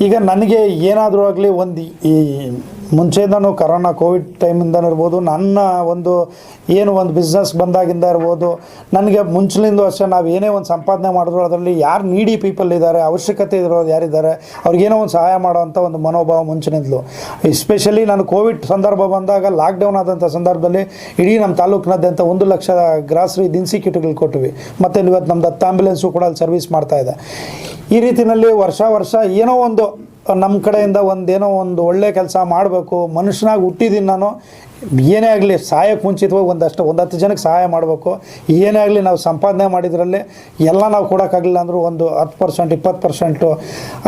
ಈಗ ನನಗೆ ಏನಾದರೂ ಆಗಲಿ ಒಂದು ಈ ಮುಂಚೆಯಿಂದನೂ ಕರೋನಾ ಕೋವಿಡ್ ಟೈಮಿಂದನೂ ಇರ್ಬೋದು, ನನ್ನ ಒಂದು ಏನು ಒಂದು ಬಿಸ್ನೆಸ್ ಬಂದಾಗಿಂದ ಇರ್ಬೋದು, ನನಗೆ ಮುಂಚಿನಿಂದ ಅಷ್ಟೇ ನಾವು ಏನೇ ಒಂದು ಸಂಪಾದನೆ ಮಾಡಿದ್ರು, ಅದರಲ್ಲಿ ಯಾರು ನೀಡಿ ಪೀಪಲ್ ಇದ್ದಾರೆ, ಅವಶ್ಯಕತೆ ಇರೋದು ಯಾರಿದ್ದಾರೆ ಅವ್ರಿಗೇನೋ ಒಂದು ಸಹಾಯ ಮಾಡೋವಂಥ ಒಂದು ಮನೋಭಾವ ಮುಂಚಿನಿಂದಲೂ. ಎಸ್ಪೆಷಲಿ ನಾನು ಕೋವಿಡ್ ಸಂದರ್ಭ ಬಂದಾಗ ಲಾಕ್ಡೌನ್ ಆದಂಥ ಸಂದರ್ಭದಲ್ಲಿ ಇಡೀ ನಮ್ಮ ತಾಲೂಕಿನಾದ್ಯಂತ ಒಂದು ಲಕ್ಷ ಗ್ರಾಸರಿ ದಿನಸಿ ಕಿಟ್ಗಳು ಕೊಟ್ಟಿವಿ. ಮತ್ತು ಇವತ್ತು ನಮ್ಮ ದತ್ತ ಆಂಬ್ಯುಲೆನ್ಸು ಕೂಡ ಅಲ್ಲಿ ಸರ್ವಿಸ್ ಮಾಡ್ತಾ ಇದೆ. ಈ ರೀತಿಯಲ್ಲಿ ವರ್ಷ ವರ್ಷ ಏನೋ ಒಂದು ನಮ್ಮ ಕಡೆಯಿಂದ ಒಂದೇನೋ ಒಂದು ಒಳ್ಳೆ ಕೆಲಸ ಮಾಡಬೇಕು, ಮನುಷ್ಯನಾಗಿ ಹುಟ್ಟಿದ್ದೀನಿ ನಾನು, ಏನೇ ಆಗಲಿ ಸಹಾಯಕ್ಕೆ ಮುಂಚಿತವಾಗಿ ಒಂದಷ್ಟು, ಒಂದು ಹತ್ತು ಜನಕ್ಕೆ ಸಹಾಯ ಮಾಡಬೇಕು, ಏನೇ ಆಗಲಿ ನಾವು ಸಂಪಾದನೆ ಮಾಡಿದ್ರಲ್ಲಿ ಎಲ್ಲ ನಾವು ಕೊಡೋಕ್ಕಾಗಲಿಲ್ಲ ಅಂದರೂ ಒಂದು ಹತ್ತು ಪರ್ಸೆಂಟ್, ಇಪ್ಪತ್ತು ಪರ್ಸೆಂಟು,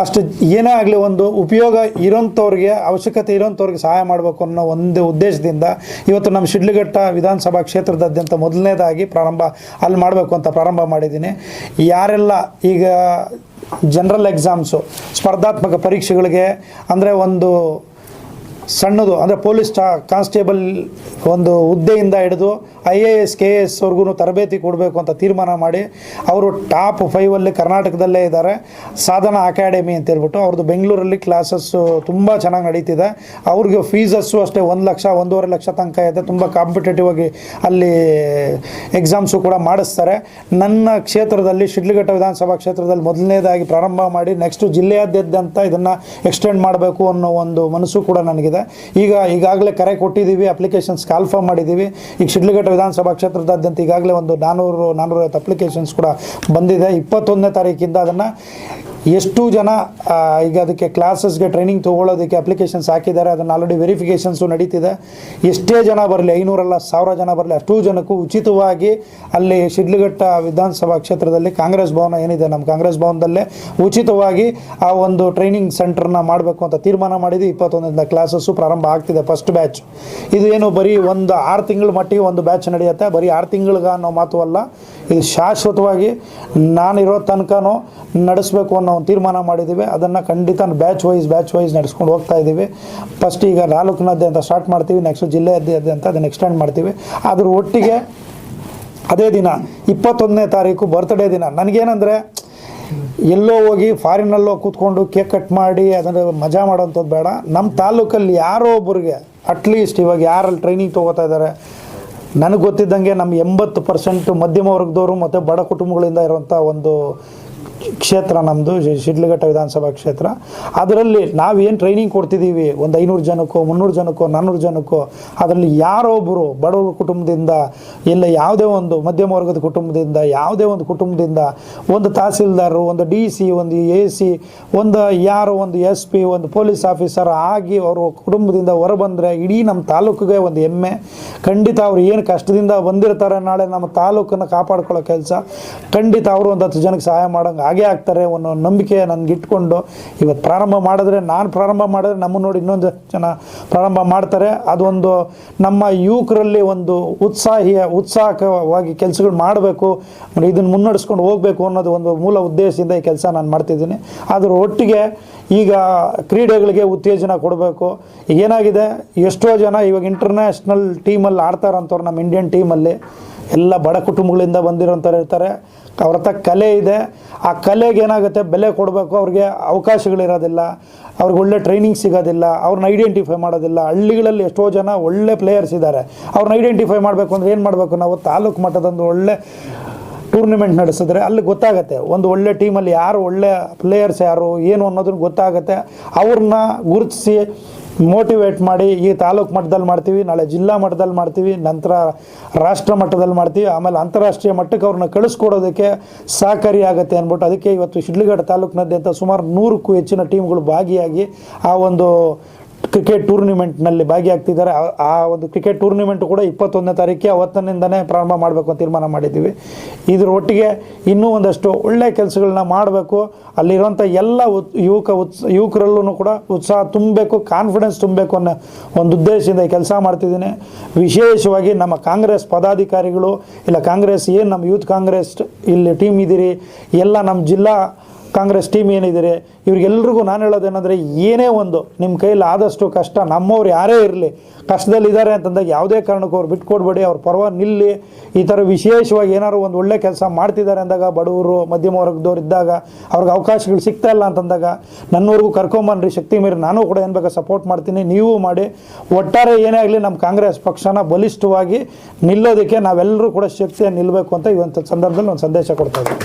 ಅಷ್ಟು ಏನೇ ಆಗಲಿ ಒಂದು ಉಪಯೋಗ ಇರೋಂಥವ್ರಿಗೆ, ಅವಶ್ಯಕತೆ ಇರೋಂಥವ್ರಿಗೆ ಸಹಾಯ ಮಾಡಬೇಕು ಅನ್ನೋ ಒಂದು ಉದ್ದೇಶದಿಂದ ಇವತ್ತು ನಮ್ಮ ಶಿಡ್ಲಘಟ್ಟ ವಿಧಾನಸಭಾ ಕ್ಷೇತ್ರದಾದ್ಯಂತ ಮೊದಲನೇದಾಗಿ ಪ್ರಾರಂಭ, ಅಲ್ಲಿ ಮಾಡಬೇಕು ಅಂತ ಪ್ರಾರಂಭ ಮಾಡಿದ್ದೀನಿ. ಯಾರೆಲ್ಲ ಈಗ ಜನರಲ್ ಎಕ್ಸಾಮ್ಸು ಸ್ಪರ್ಧಾತ್ಮಕ ಪರೀಕ್ಷೆಗಳಿಗೆ ಅಂದರೆ ಒಂದು ಸಣ್ಣದು, ಅಂದರೆ ಪೊಲೀಸ್ ಟಾ ಕಾನ್ಸ್ಟೇಬಲ್ ಒಂದು ಹುದ್ದೆಯಿಂದ ಹಿಡಿದು I A S, K A ತರಬೇತಿ ಕೊಡಬೇಕು ಅಂತ ತೀರ್ಮಾನ ಮಾಡಿ ಅವರು ಟಾಪ್ ಫೈವಲ್ಲಿ ಕರ್ನಾಟಕದಲ್ಲೇ ಇದ್ದಾರೆ. ಸಾಧನಾ ಅಕಾಡೆಮಿ ಅಂತ ಹೇಳ್ಬಿಟ್ಟು ಅವ್ರದ್ದು ಬೆಂಗಳೂರಲ್ಲಿ ಕ್ಲಾಸಸ್ಸು ತುಂಬ ಚೆನ್ನಾಗಿ ನಡೀತಿದೆ. ಅವ್ರಿಗೆ ಫೀಸಸ್ಸು ಅಷ್ಟೇ ಒಂದು ಲಕ್ಷ, ಒಂದೂವರೆ ಲಕ್ಷ ತನಕ ಇದೆ. ತುಂಬ ಕಾಂಪಿಟೇಟಿವ್ ಆಗಿ ಅಲ್ಲಿ ಎಕ್ಸಾಮ್ಸು ಕೂಡ ಮಾಡಿಸ್ತಾರೆ. ನನ್ನ ಕ್ಷೇತ್ರದಲ್ಲಿ ಶಿಡ್ಲಘಟ್ಟ ವಿಧಾನಸಭಾ ಕ್ಷೇತ್ರದಲ್ಲಿ ಮೊದಲನೇದಾಗಿ ಪ್ರಾರಂಭ ಮಾಡಿ ನೆಕ್ಸ್ಟು ಜಿಲ್ಲೆಯಾದ್ಯಂತ ಇದನ್ನು ಎಕ್ಸ್ಟೆಂಡ್ ಮಾಡಬೇಕು ಅನ್ನೋ ಒಂದು ಮನಸ್ಸು ಕೂಡ ನನಗಿದೆ. ಈಗ ಈಗಾಗಲೇ ಕರೆ ಕೊಟ್ಟಿದ್ದೀವಿ ಅಪ್ಲಿಕೇಶನ್ಸ್ ಕಾಲ್ಫಾರ್ಮ್ ಮಾಡಿದ್ದೀವಿ. ಈಗ ಶಿಡ್ಲಘಟ್ಟ ವಿಧಾನಸಭಾ ಕ್ಷೇತ್ರದಾದ್ಯಂತ ಈಗಾಗಲೇ ಒಂದು ನಾನ್ನೂರು ನಾನ್ನೂರೈವತ್ತು ಅಪ್ಲಿಕೇಶನ್ಸ್ ಕೂಡ ಬಂದಿದೆ. ಇಪ್ಪತ್ತೊಂದನೇ ತಾರೀಕಿಂದ ಅದನ್ನು ಎಷ್ಟು ಜನ ಈಗ ಅದಕ್ಕೆ ಕ್ಲಾಸಸ್ಗೆ ಟ್ರೈನಿಂಗ್ ತೊಗೊಳ್ಳೋದಕ್ಕೆ ಅಪ್ಲಿಕೇಶನ್ಸ್ ಹಾಕಿದ್ದಾರೆ, ಅದನ್ನು ಆಲ್ರೆಡಿ ವೆರಿಫಿಕೇಷನ್ಸು ನಡೀತಿದೆ. ಎಷ್ಟೇ ಜನ ಬರಲಿ, ಐನೂರಲ್ಲ ಸಾವಿರ ಜನ ಬರಲಿ, ಅಷ್ಟೂ ಜನಕ್ಕೂ ಉಚಿತವಾಗಿ ಅಲ್ಲಿ ಶಿಡ್ಲಘಟ್ಟ ವಿಧಾನಸಭಾ ಕ್ಷೇತ್ರದಲ್ಲಿ ಕಾಂಗ್ರೆಸ್ ಭವನ ಏನಿದೆ, ನಮ್ಮ ಕಾಂಗ್ರೆಸ್ ಭವನದಲ್ಲೇ ಉಚಿತವಾಗಿ ಆ ಒಂದು ಟ್ರೈನಿಂಗ್ ಸೆಂಟರ್ನ ಮಾಡಬೇಕು ಅಂತ ತೀರ್ಮಾನ ಮಾಡಿದ್ದು ಇಪ್ಪತ್ತೊಂದರಿಂದ ಕ್ಲಾಸಸ್ಸು ಪ್ರಾರಂಭ ಆಗ್ತಿದೆ ಫಸ್ಟ್ ಬ್ಯಾಚ್ ಇದು ಏನು ಬರೀ ಒಂದು ಆರು ತಿಂಗಳ ಮಟ್ಟಿಗೆ ಒಂದು ಬ್ಯಾಚ್ ನಡೆಯುತ್ತೆ, ಬರೀ ಆರು ತಿಂಗಳಿಗೆ ಅನ್ನೋ ಮಾತು ಅಲ್ಲ. ಇದು ಶಾಶ್ವತವಾಗಿ ನಾನಿರೋ ತನಕನೂ ನಡೆಸಬೇಕು ಅನ್ನೋ ಒಂದು ತೀರ್ಮಾನ ಮಾಡಿದ್ದೀವಿ. ಅದನ್ನು ಖಂಡಿತ ಬ್ಯಾಚ್ ವೈಸ್ ಬ್ಯಾಚ್ ವೈಸ್ ನಡೆಸ್ಕೊಂಡು ಹೋಗ್ತಾ ಇದ್ದೀವಿ ಫಸ್ಟ್ ಈಗ ತಾಲೂಕಿನಾದ್ಯಂತ ಸ್ಟಾರ್ಟ್ ಮಾಡ್ತೀವಿ. ನೆಕ್ಸ್ಟ್ ಜಿಲ್ಲೆಯಾದ್ಯಂತ ಅದನ್ನು ಎಕ್ಸ್ಟೆಂಡ್ ಮಾಡ್ತೀವಿ. ಅದ್ರ ಒಟ್ಟಿಗೆ ಅದೇ ದಿನ, ಇಪ್ಪತ್ತೊಂದನೇ ತಾರೀಕು ಬರ್ತ್ಡೇ ದಿನ. ನನಗೇನಂದರೆ, ಎಲ್ಲೋ ಹೋಗಿ ಫಾರಿನಲ್ಲೋ ಕೂತ್ಕೊಂಡು ಕೇಕ್ ಕಟ್ ಮಾಡಿ, ಅದನ್ನು ಮಜಾ ಮಾಡೋಂಥದ್ದು ಬೇಡ. ನಮ್ಮ ತಾಲೂಕಲ್ಲಿ ಯಾರೋ ಒಬ್ಬರಿಗೆ ಅಟ್ಲೀಸ್ಟ್ ಇವಾಗ ಯಾರಲ್ಲಿ ಟ್ರೈನಿಂಗ್ ತೊಗೋತಾ ಇದ್ದಾರೆ ನನಗೆ ಗೊತ್ತಿದ್ದಂಗೆ ನಮ್ಮ ಎಂಬತ್ತು ಪರ್ಸೆಂಟ್ ಮಧ್ಯಮ ವರ್ಗದವರು ಮತ್ತು ಬಡ ಕುಟುಂಬಗಳಿಂದ ಇರುವಂಥ ಒಂದು ಕ್ಷೇತ್ರ ನಮ್ಮದು ಶಿಡ್ಲಘಟ್ಟ ವಿಧಾನಸಭಾ ಕ್ಷೇತ್ರ. ಅದರಲ್ಲಿ ನಾವೇನು ಟ್ರೈನಿಂಗ್ ಕೊಡ್ತಿದ್ದೀವಿ ಒಂದು ಐನೂರು ಜನಕ್ಕೋ, ಮುನ್ನೂರು ಜನಕ್ಕೋ ನಾನ್ನೂರು ಜನಕ್ಕೋ, ಅದರಲ್ಲಿ ಯಾರೊಬ್ಬರು ಬಡವರ ಕುಟುಂಬದಿಂದ, ಇಲ್ಲ ಯಾವುದೇ ಒಂದು ಮಧ್ಯಮ ವರ್ಗದ ಕುಟುಂಬದಿಂದ, ಯಾವುದೇ ಒಂದು ಕುಟುಂಬದಿಂದ, ಒಂದು ತಹಸೀಲ್ದಾರರು, ಒಂದು ಡಿ ಸಿ ಒಂದು ಎ ಸಿ ಒಂದು ಯಾರು ಒಂದು ಎಸ್ ಪಿ ಒಂದು ಪೊಲೀಸ್ ಆಫೀಸರ್ ಆಗಿ ಅವರು ಕುಟುಂಬದಿಂದ ಹೊರಬಂದರೆ ಇಡೀ ನಮ್ಮ ತಾಲೂಕಿಗೆ ಒಂದು ಹೆಮ್ಮೆ. ಖಂಡಿತ ಅವರು ಏನು ಕಷ್ಟದಿಂದ ಬಂದಿರ್ತಾರೆ ನಾಳೆ ನಮ್ಮ ತಾಲೂಕನ್ನು ಕಾಪಾಡ್ಕೊಳ್ಳೋ ಕೆಲಸ, ಖಂಡಿತ ಅವರು ಒಂದು ಹತ್ತು ಜನಕ್ಕೆ ಸಹಾಯ ಮಾಡೋಂಗೆ ಹಾಗೇ ಆಗ್ತಾರೆ ಅನ್ನೋ ನಂಬಿಕೆ ನನಗೆ ಇಟ್ಕೊಂಡು ಇವತ್ತು ಪ್ರಾರಂಭ ಮಾಡಿದ್ರೆ, ನಾನು ಪ್ರಾರಂಭ ಮಾಡಿದ್ರೆ ನಮ್ಮನ್ನು ನೋಡಿ ಇನ್ನೊಂದು ಜನ ಪ್ರಾರಂಭ ಮಾಡ್ತಾರೆ. ಅದೊಂದು ನಮ್ಮ ಯುವಕರಲ್ಲಿ ಒಂದು ಉತ್ಸಾಹಿಯ, ಉತ್ಸಾಹಕವಾಗಿ ಕೆಲಸಗಳು ಮಾಡಬೇಕು ಇದನ್ನು ಮುನ್ನಡೆಸ್ಕೊಂಡು ಹೋಗಬೇಕು ಅನ್ನೋದು ಒಂದು ಮೂಲ ಉದ್ದೇಶದಿಂದ ಈ ಕೆಲಸ ನಾನು ಮಾಡ್ತಿದ್ದೀನಿ. ಅದರ ಒಟ್ಟಿಗೆ ಈಗ ಕ್ರೀಡೆಗಳಿಗೆ ಉತ್ತೇಜನ ಕೊಡಬೇಕು. ಏನಾಗಿದೆ? ಎಷ್ಟೋ ಜನ ಇವಾಗ ಇಂಟರ್ನ್ಯಾಷನಲ್ ಟೀಮಲ್ಲಿ ಆಡ್ತಾರಂಥವ್ರು ನಮ್ಮ ಇಂಡಿಯನ್ ಟೀಮಲ್ಲಿ ಎಲ್ಲ ಬಡ ಕುಟುಂಬಗಳಿಂದ ಬಂದಿರೋಂಥವ್ರು ಇರ್ತಾರೆ. ಅವ್ರ ಹತ್ರ ಕಲೆ ಇದೆ. ಆ ಕಲೆಗೆ ಏನಾಗುತ್ತೆ? ಬೆಲೆ ಕೊಡಬೇಕು. ಅವ್ರಿಗೆ ಅವಕಾಶಗಳಿರೋದಿಲ್ಲ. ಅವ್ರಿಗೆ ಒಳ್ಳೆ ಟ್ರೈನಿಂಗ್ ಸಿಗೋದಿಲ್ಲ. ಅವ್ರನ್ನ ಐಡೆಂಟಿಫೈ ಮಾಡೋದಿಲ್ಲ. ಹಳ್ಳಿಗಳಲ್ಲಿ ಎಷ್ಟೋ ಜನ ಒಳ್ಳೆ ಪ್ಲೇಯರ್ಸ್ ಇದ್ದಾರೆ. ಅವ್ರನ್ನ ಐಡೆಂಟಿಫೈ ಮಾಡಬೇಕು ಅಂದ್ರೆ ಏನು ಮಾಡಬೇಕು? ನಾವು ತಾಲೂಕು ಮಟ್ಟದೊಂದು ಒಳ್ಳೆ ಟೂರ್ನಿಮೆಂಟ್ ನಡೆಸಿದ್ರೆ ಅಲ್ಲಿ ಗೊತ್ತಾಗುತ್ತೆ. ಒಂದು ಒಳ್ಳೆ ಟೀಮಲ್ಲಿ ಯಾರು ಒಳ್ಳೆ ಪ್ಲೇಯರ್ಸ್ ಯಾರು, ಏನು ಅನ್ನೋದನ್ನು ಗೊತ್ತಾಗುತ್ತೆ. ಅವ್ರನ್ನ ಗುರುತಿಸಿ ಮೋಟಿವೇಟ್ ಮಾಡಿ ಈ ತಾಲೂಕು ಮಟ್ಟದಲ್ಲಿ ಮಾಡ್ತೀವಿ, ನಾಳೆ ಜಿಲ್ಲಾ ಮಟ್ಟದಲ್ಲಿ ಮಾಡ್ತೀವಿ, ನಂತರ ರಾಷ್ಟ್ರ ಮಟ್ಟದಲ್ಲಿ ಮಾಡ್ತೀವಿ, ಆಮೇಲೆ ಅಂತಾರಾಷ್ಟ್ರೀಯ ಮಟ್ಟಕ್ಕೆ ಅವ್ರನ್ನ ಕಳಿಸ್ಕೊಡೋದಕ್ಕೆ ಸಹಕಾರಿ ಆಗುತ್ತೆ ಅಂದ್ಬಿಟ್ಟು ಅದಕ್ಕೆ ಇವತ್ತು ಶಿಡ್ಲಘಟ್ಟ ತಾಲೂಕಿನಾದ್ಯಂತ ಸುಮಾರು ನೂರಕ್ಕೂ ಹೆಚ್ಚಿನ ಟೀಮ್ಗಳು ಭಾಗಿಯಾಗಿ ಆ ಒಂದು ಕ್ರಿಕೆಟ್ ಟೂರ್ನಿಮೆಂಟ್ನಲ್ಲಿ ಭಾಗಿಯಾಗ್ತಿದ್ದಾರೆ. ಆ- ಒಂದು ಕ್ರಿಕೆಟ್ ಟೂರ್ನಿಮೆಂಟ್ ಕೂಡ ಇಪ್ಪತ್ತೊಂದನೇ ತಾರೀಕಿಗೆ ಅವತ್ತಿನಿಂದನೇ ಪ್ರಾರಂಭ ಮಾಡಬೇಕು ಅಂತ ತೀರ್ಮಾನ ಮಾಡಿದ್ದೀವಿ. ಇದ್ರ ಒಟ್ಟಿಗೆ ಇನ್ನೂ ಒಂದಷ್ಟು ಒಳ್ಳೆಯ ಕೆಲಸಗಳನ್ನ ಮಾಡಬೇಕು. ಅಲ್ಲಿರುವಂಥ ಎಲ್ಲ ಯುವಕ ಉತ್ಸ ಯುವಕರಲ್ಲೂ ಕೂಡ ಉತ್ಸಾಹ ತುಂಬಬೇಕು ಕಾನ್ಫಿಡೆನ್ಸ್ ತುಂಬಬೇಕು ಅನ್ನೋ ಒಂದು ಉದ್ದೇಶದಿಂದ ಈ ಕೆಲಸ ಮಾಡ್ತಿದ್ದೀನಿ. ವಿಶೇಷವಾಗಿ ನಮ್ಮ ಕಾಂಗ್ರೆಸ್ ಪದಾಧಿಕಾರಿಗಳು, ಇಲ್ಲ ಕಾಂಗ್ರೆಸ್ ಏನು, ನಮ್ಮ ಯೂತ್ ಕಾಂಗ್ರೆಸ್ ಇಲ್ಲಿ ಟೀಮ್ ಇದ್ದೀರಿ, ಎಲ್ಲ ನಮ್ಮ ಜಿಲ್ಲಾ ಕಾಂಗ್ರೆಸ್ ಟೀಮ್ ಏನಿದ್ದೀರಿ? ಇವ್ರಿಗೆಲ್ರಿಗೂ ನಾನು ಹೇಳೋದೇನೆಂದರೆ, ಏನೇ ಒಂದು ನಿಮ್ಮ ಕೈಲಿ ಆದಷ್ಟು ಕಷ್ಟ, ನಮ್ಮವ್ರು ಯಾರೇ ಇರಲಿ ಕಷ್ಟದಲ್ಲಿದ್ದಾರೆ ಅಂತಂದಾಗ ಯಾವುದೇ ಕಾರಣಕ್ಕೂ ಅವ್ರು ಬಿಟ್ಕೊಡ್ಬೇಡಿ, ಅವ್ರ ಪರ್ವ ನಿಲ್ಲಿ. ಈ ಥರ ವಿಶೇಷವಾಗಿ ಏನಾದ್ರು ಒಂದು ಒಳ್ಳೆ ಕೆಲಸ ಮಾಡ್ತಿದ್ದಾರೆ ಅಂದಾಗ, ಬಡವರು, ಮಧ್ಯಮ ವರ್ಗದವ್ರು ಇದ್ದಾಗ, ಅವ್ರಿಗೆ ಅವಕಾಶಗಳು ಸಿಗ್ತಾ ಇಲ್ಲ ಅಂತಂದಾಗ, ನನ್ನವರೆಗೂ ಕರ್ಕೊಂಬನ್ರಿ, ಶಕ್ತಿ ಮೀರಿ. ನಾನು ಕೂಡ ಏನು ಬೇಕಾ ಸಪೋರ್ಟ್ ಮಾಡ್ತೀನಿ, ನೀವು ಮಾಡಿ. ಒಟ್ಟಾರೆ ಏನೇ ಆಗಲಿ ನಮ್ಮ ಕಾಂಗ್ರೆಸ್ ಪಕ್ಷನ ಬಲಿಷ್ಠವಾಗಿ ನಿಲ್ಲೋದಕ್ಕೆ ನಾವೆಲ್ಲರೂ ಕೂಡ ಶಕ್ತಿಯನ್ನು ನಿಲ್ಲಬೇಕು ಅಂತ ಒಂದು ಸಂದರ್ಭದಲ್ಲಿ ಒಂದು ಸಂದೇಶ ಕೊಡ್ತಾ ಇದ್ದೀನಿ.